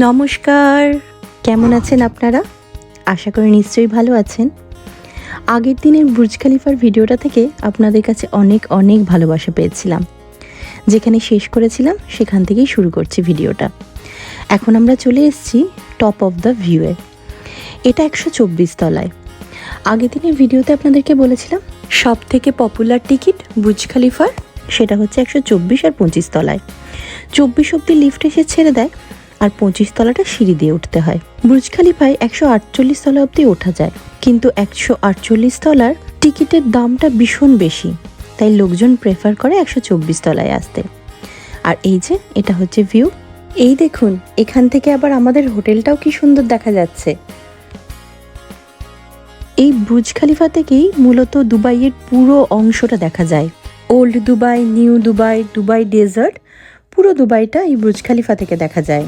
নমস্কার। কেমন আছেন আপনারা? আশা করি নিশ্চয়ই ভালো আছেন। আগের দিনের বুর্জ খালিফার ভিডিওটা থেকে আপনাদের কাছে অনেক অনেক ভালোবাসা পেয়েছিলাম। যেখানে শেষ করেছিলাম, সেখান থেকেই শুরু করছি ভিডিওটা। এখন আমরা চলে এসেছি টপ অফ দ্য ভিউয়ে এটা একশো চব্বিশ তলায়। আগের দিনের ভিডিওতে আপনাদেরকে বলেছিলাম সব থেকে পপুলার টিকিট বুর্জ খালিফার, সেটা হচ্ছে একশো চব্বিশ আর পঁচিশ তলায়। চব্বিশ অব্দি লিফট এসে ছেড়ে দেয় আর পঁচিশ তলাটা সিঁড়ি দিয়ে উঠতে হয়। বুর্জ খালিফায় একশো আটচল্লিশ তলা অব্দি ওঠা যায়। কিন্তু একশো আটচল্লিশ তলার টিকিটের দামটা ভীষণ বেশি। তাই লোকজন প্রেফার করে একশো চব্বিশ তলায় আসতে। আর এই যে, এটা হচ্ছে ভিউ। এই দেখুন, এখান থেকে আবার আমাদের হোটেলটাও কি সুন্দর দেখা যাচ্ছে। এই বুর্জ খালিফা থেকেই মূলত দুবাইয়ের পুরো অংশটা দেখা যায়। Old Dubai, new Dubai Dubai desert, পুরো দুবাইটা এই বুর্জ খালিফা থেকে দেখা যায়।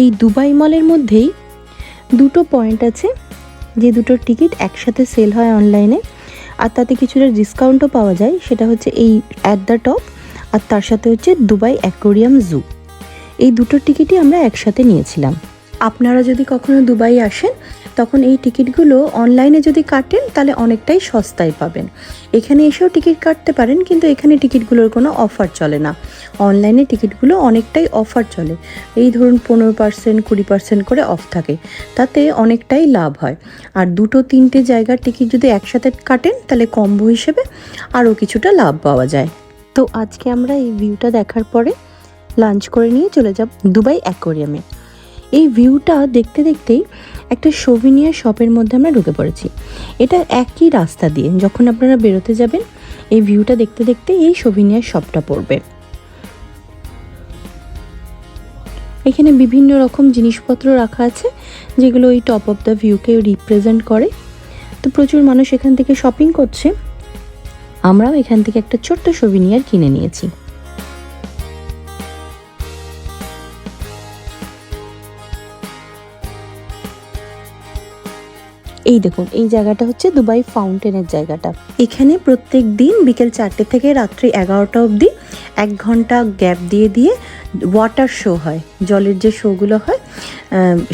এই দুবাই মলের মধ্যেই দুটো পয়েন্ট আছে, যে দুটো টিকিট একসাথে সেল হয় অনলাইনে আর তাতে কিছুটা ডিসকাউন্টও পাওয়া যায়, সেটা হচ্ছে এই অ্যাট দ্য টপ আর তার সাথে হচ্ছে দুবাই অ্যাকোরিয়াম জু এই দুটো টিকিটই আমরা একসাথে নিয়েছিলাম। আপনারা যদি কখনো দুবাই আসেন, তখন এই টিকিটগুলো অনলাইনে যদি কাটেন, তাহলে অনেকটাই সস্তায় পাবেন। এখানে এসেও টিকিট কাটতে পারেন, কিন্তু এখানে টিকিটগুলোর কোনো অফার চলে না। অনলাইনে টিকিটগুলো অনেকটাই অফার চলে। এই ধরুন, পনেরো পার্সেন্ট কুড়ি পার্সেন্ট করে অফ থাকে। তাতে অনেকটাই লাভ হয়। আর দুটো, তিনটে জায়গার টিকিট যদি একসাথে কাটেন, তাহলে কম্বো হিসেবে আরও কিছুটা লাভ পাওয়া যায়। তো আজকে আমরা এই ভিউটা দেখার পরে, লাঞ্চ করে নিয়ে চলে যাব দুবাই অ্যাকোরিয়ামে। এই ভিউটা দেখতে দেখতেই একটা সোভিনিয়ার শপের মধ্যে আমরা ঢুকে পড়েছি। এটা একই রাস্তা দিয়ে যখন আপনারা বেরোতে যাবেন, এই ভিউটা দেখতে দেখতে এই সোভিনিয়ার শপটা পড়বে। এখানে বিভিন্ন রকম জিনিসপত্র রাখা আছে, যেগুলো ওই টপ অফ দ্য ভিউকে রিপ্রেজেন্ট করে। তো প্রচুর মানুষ এখান থেকে শপিং করছে। আমরাও এখান থেকে একটা ছোট্ট সোভিনিয়ার কিনে নিয়েছি। এই দেখুন, এই জায়গাটা হচ্ছে দুবাই ফাউন্টেনের জায়গাটা। এখানে প্রত্যেক দিন বিকেল চারটে থেকে রাত্রি এগারোটা অবধি এক ঘণ্টা গ্যাপ দিয়ে দিয়ে ওয়াটার শো হয়, জলের যে শোগুলো হয়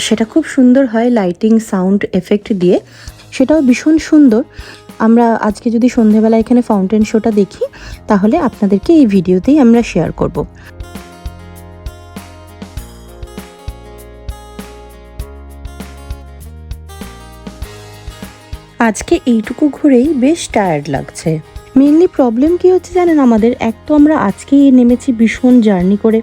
সেটা খুব সুন্দর হয়, লাইটিং, সাউন্ড, এফেক্ট দিয়ে। সেটাও ভীষণ সুন্দর। আমরা আজকে যদি সন্ধেবেলা এখানে ফাউন্টেন শোটা দেখি, তাহলে আপনাদেরকে এই ভিডিওতেই আমরা শেয়ার করব। আজকে এইটুকু ঘুরেই বেশ টায়ার্ড লাগছে। মেনলি প্রবলেম কি হচ্ছে জানেন? আমাদের এক তো আমরা আজকেই নেমেছি ভীষণ জার্নি করে।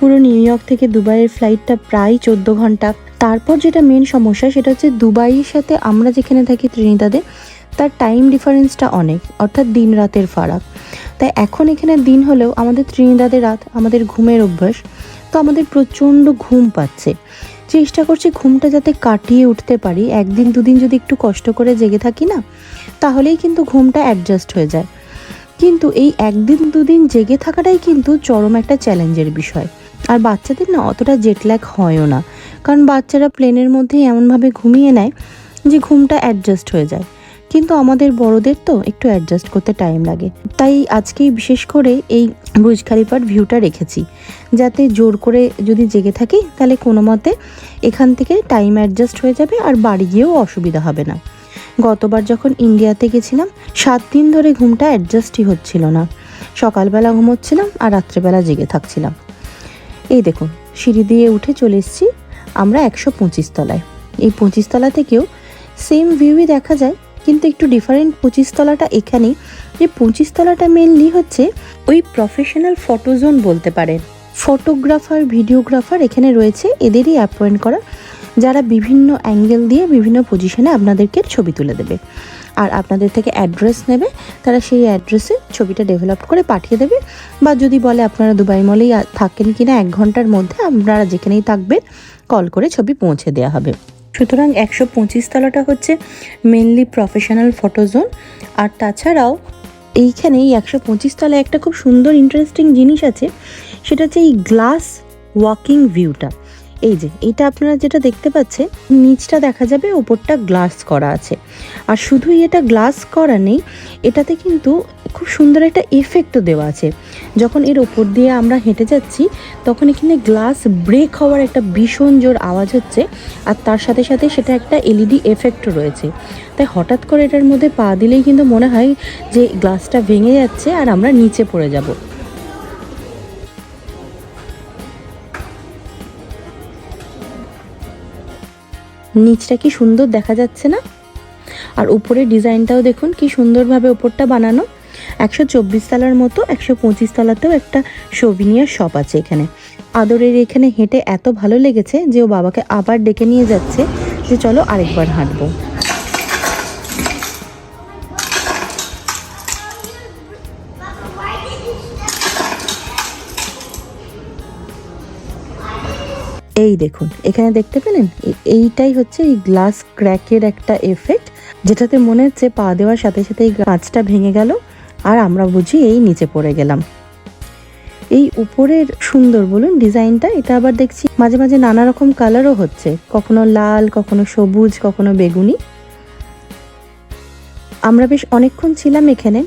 পুরো নিউ ইয়র্ক থেকে দুবাইয়ের ফ্লাইটটা প্রায় চোদ্দ ঘণ্টা। তারপর যেটা মেন সমস্যা, সেটা হচ্ছে দুবাইয়ের সাথে আমরা যেখানে থাকি ত্রিনিদাদে, তার টাইম ডিফারেন্সটা অনেক, অর্থাৎ দিন রাতের ফারাক। তাই এখন এখানে দিন হলেও আমাদের ত্রিনিদাদে রাত, আমাদের ঘুমের অভ্যাস আমাদের প্রচণ্ড ঘুম পাচ্ছে। চেষ্টা করছি ঘুমটা যাতে কাটিয়ে উঠতে পারি। একদিন দুদিন যদি একটু কষ্ট করে জেগে থাকি না, তাহলেই কিন্তু ঘুমটা অ্যাডজাস্ট হয়ে যায়। কিন্তু এই একদিন দুদিন জেগে থাকাটাই কিন্তু চরম একটা চ্যালেঞ্জের বিষয়। আর বাচ্চাদের না অতটা জেটল্যাগ হয়ও না। কারণ বাচ্চারা প্লেনের মধ্যেই এমনভাবে ঘুমিয়ে নেয় যে ঘুমটা অ্যাডজাস্ট হয়ে যায়। কিন্তু আমাদের বড়দের তো একটু অ্যাডজাস্ট করতে টাইম লাগে। তাই আজকেই বিশেষ করে এই বুর্জ খালিফার ভিউটা রেখেছি। যাতে জোর করে যদি জেগে থাকি, তাহলে কোনো মতে এখান থেকে টাইম অ্যাডজাস্ট হয়ে যাবে আর বাড়ি গিয়েও অসুবিধা হবে না। গতবার যখন ইন্ডিয়াতে গেছিলাম, সাত দিন ধরে ঘুমটা অ্যাডজাস্টই হচ্ছিল না। সকালবেলা ঘুমোচ্ছিলাম আর রাত্রেবেলা জেগে থাকছিলাম। এই দেখুন, সিঁড়ি দিয়ে উঠে চলে এসেছি আমরা একশো পঁচিশ তলায়। এই পঁচিশ তলা থেকেও সেম ভিউই দেখা যায় কিন্তু একটু ডিফারেন্ট পঁচিশ তলাটা এখানেই। যে পঁচিশ তলাটা মেনলি হচ্ছে ওই প্রফেশনাল ফটোজোন বলতে পারেন ফটোগ্রাফার ভিডিওগ্রাফার এখানে রয়েছে, এদেরই অ্যাপয়েন্ট করা। যারা বিভিন্ন অ্যাঙ্গেল দিয়ে বিভিন্ন পজিশনে আপনাদেরকে ছবি তুলে দেবে। আর আপনাদের থেকে অ্যাড্রেস নেবে, তারা সেই অ্যাড্রেসে ছবিটা ডেভেলপ করে পাঠিয়ে দেবে। বা যদি বলে আপনারা দুবাই মলেই থাকেন কিনা এক ঘণ্টার মধ্যে, আপনারা যেখানেই থাকবেন কল করে ছবি পৌঁছে দেওয়া হবে। সুতরাং একশো পঁচিশ তলাটা হচ্ছে মেনলি প্রফেশনাল ফটো জোন আর তাছাড়াও এইখানে এই একশো পঁচিশ তলায় একটা খুব সুন্দর ইন্টারেস্টিং জিনিস আছে, সেটা হচ্ছে এই গ্লাস ওয়াকিং ভিউটা এই যে, এটা আপনারা যেটা দেখতে পাচ্ছেন, নিচটা দেখা যাবে, ওপরটা গ্লাস করা আছে। আর শুধুই এটা গ্লাস করা নেই, এটাতে কিন্তু খুব সুন্দর একটা এফেক্টও দেওয়া আছে। যখন এর ওপর দিয়ে আমরা হেঁটে যাচ্ছি, তখন এখানে গ্লাস ব্রেক হওয়ার একটা ভীষণ জোর আওয়াজ হচ্ছে, আর তার সাথে সাথে সেটা একটা এলইডি এফেক্টও রয়েছে। তাই হঠাৎ করে এটার মধ্যে পা দিলেই কিন্তু মনে হয় যে গ্লাসটা ভেঙে যাচ্ছে, আর আমরা নিচে পড়ে যাব। নিচটা কি সুন্দর দেখা যাচ্ছে না? আর উপরের ডিজাইনটাও দেখুন, কি সুন্দরভাবে ওপরটা বানানো। একশো চব্বিশ তলার মতো, একশো পঁচিশ তলাতেও একটা সোভিনিয়ার শপ আছে এখানে। আদরের এখানে হেঁটে এত ভালো লেগেছে যে ও বাবাকে আবার ডেকে নিয়ে যাচ্ছে। যে চলো আরেকবার হাঁটবো। এই দেখুন, এখানে দেখতে পেলেন? এইটাই হচ্ছে এই গ্লাস ক্র্যাকের একটা এফেক্ট যেটাতে মনে হচ্ছে পা দেওয়ার সাথে সাথে এই কাঁচটা ভেঙে গেল, আর আমরা বুঝি এই নিচে পড়ে গেলাম। এই উপরের সুন্দর, বলুন ডিজাইনটা, এটা আবার দেখছি মাঝে মাঝে নানা রকম কালারও হচ্ছে, কখনো লাল, কখনো সবুজ, কখনো বেগুনি। আমরা বেশ অনেকক্ষণ ছিলাম এখানে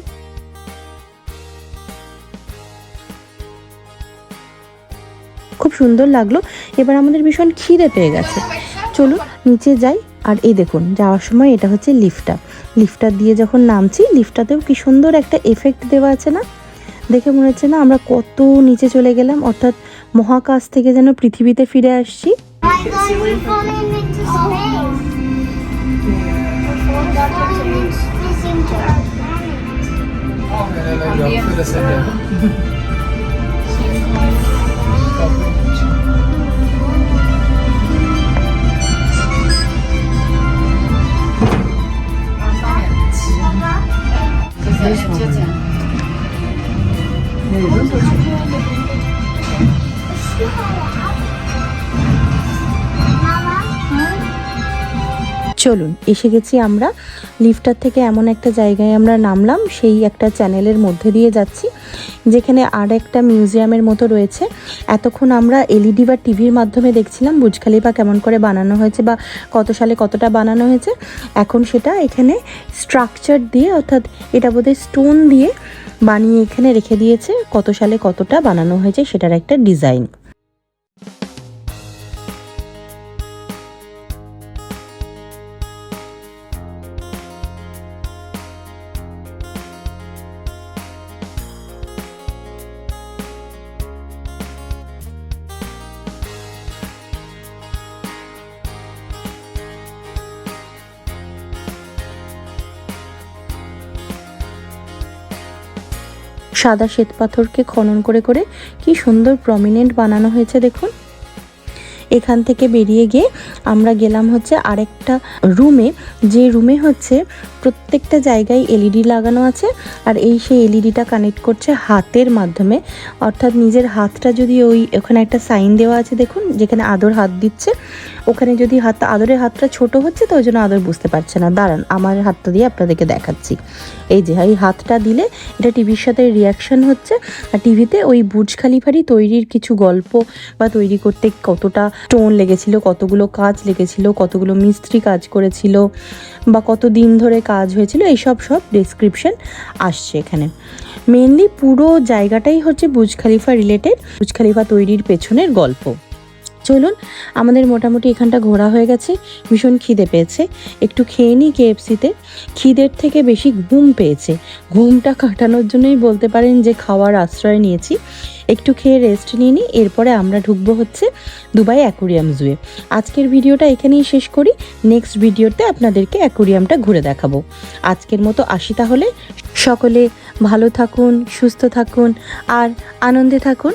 খুব সুন্দর লাগল। এবার আমাদের ভীষণ খিদে পেয়ে গেছে। চলুন নিচে যাই। আর এই দেখুন, যাওয়ার সময় এটা হচ্ছে লিফটটা। লিফটটা দিয়ে যখন নামছি, লিফটটাতেও কি সুন্দর একটা এফেক্ট দেওয়া আছে না? দেখে মনে হচ্ছে না আমরা কত নিচে চলে গেলাম, অর্থাৎ মহাকাশ থেকে যেন পৃথিবীতে ফিরে আসছি। I thought we're falling into 小燕我们想看个 চলুন, এসে গেছি আমরা। লিফটার থেকে এমন একটা জায়গায় আমরা নামলাম, সেই একটা চ্যানেলের মধ্যে দিয়ে যাচ্ছি, যেখানে আর একটা মিউজিয়ামের মতো রয়েছে। এতক্ষণ আমরা এলইডি বা টিভির মাধ্যমে দেখছিলাম বুর্জ খলিফা কেমন করে বানানো হয়েছে বা কত সালে কতটা বানানো হয়েছে। এখন সেটা এখানে স্ট্রাকচার দিয়ে, অর্থাৎ এটা বোধহয় স্টোন দিয়ে বানিয়ে এখানে রেখে দিয়েছে, কত সালে কতটা বানানো হয়েছে সেটার একটা ডিজাইন সাদা শ্বেত পাথরকে খনন করে করে কি সুন্দর প্রমিনেন্ট বানানো হয়েছে দেখুন। এখান থেকে বেরিয়ে গিয়ে আমরা গেলাম হচ্ছে আরেকটা রুমে। যে রুমে হচ্ছে প্রত্যেকটা জায়গায় এলইডি লাগানো আছে আর এই সেই এলইডিটা কানেক্ট করছে হাতের মাধ্যমে। অর্থাৎ নিজের হাতটা যদি ওই ওখানে একটা সাইন দেওয়া আছে দেখুন, যেখানে আদর হাত দিচ্ছে। ওখানে যদি হাত আদরের হাতটা ছোট হচ্ছে তো ওই জন্য আদর বুঝতে পারছে না। দাঁড়ান, আমার হাতটা দিয়ে আপনাদেরকে দেখাচ্ছি। এই যে, এই হাতটা দিলে এটা টিভির সাথে রিয়াকশন হচ্ছে। আর টিভিতে ওই বুর্জ খালিফারই তৈরির কিছু গল্প বা তৈরি করতে কতটা স্টোন লেগেছিল, কতগুলো কাজ লেগেছিল, কতগুলো মিস্ত্রি কাজ করেছিল বা কত দিন ধরে কাজ হয়েছিল, এইসব সব ডেসক্রিপশন আসছে এখানে। মেনলি পুরো জায়গাটাই হচ্ছে বুজ খালিফা রিলেটেড বুজ খালিফা তৈরির পেছনের গল্প। চলুন, আমাদের মোটামুটি এখানটা ঘোরা হয়ে গেছে। ভীষণ খিদে পেয়েছে। একটু খেয়ে নিই কেএফসিতে খিদের থেকে বেশি ঘুম পেয়েছে। ঘুমটা কাটানোর জন্যই বলতে পারেন যে খাওয়ার আশ্রয় নিয়েছি। একটু খেয়ে রেস্ট নিয়ে নিই, এরপরে আমরা ঢুকবো হচ্ছে দুবাই অ্যাকুরিয়াম জুয়ে। আজকের ভিডিওটা এখানেই শেষ করি। নেক্সট ভিডিওতে আপনাদেরকে অ্যাকুরিয়ামটা ঘুরে দেখাবো। আজকের মতো আসি তাহলে। সকলে ভালো থাকুন, সুস্থ থাকুন, আর আনন্দে থাকুন।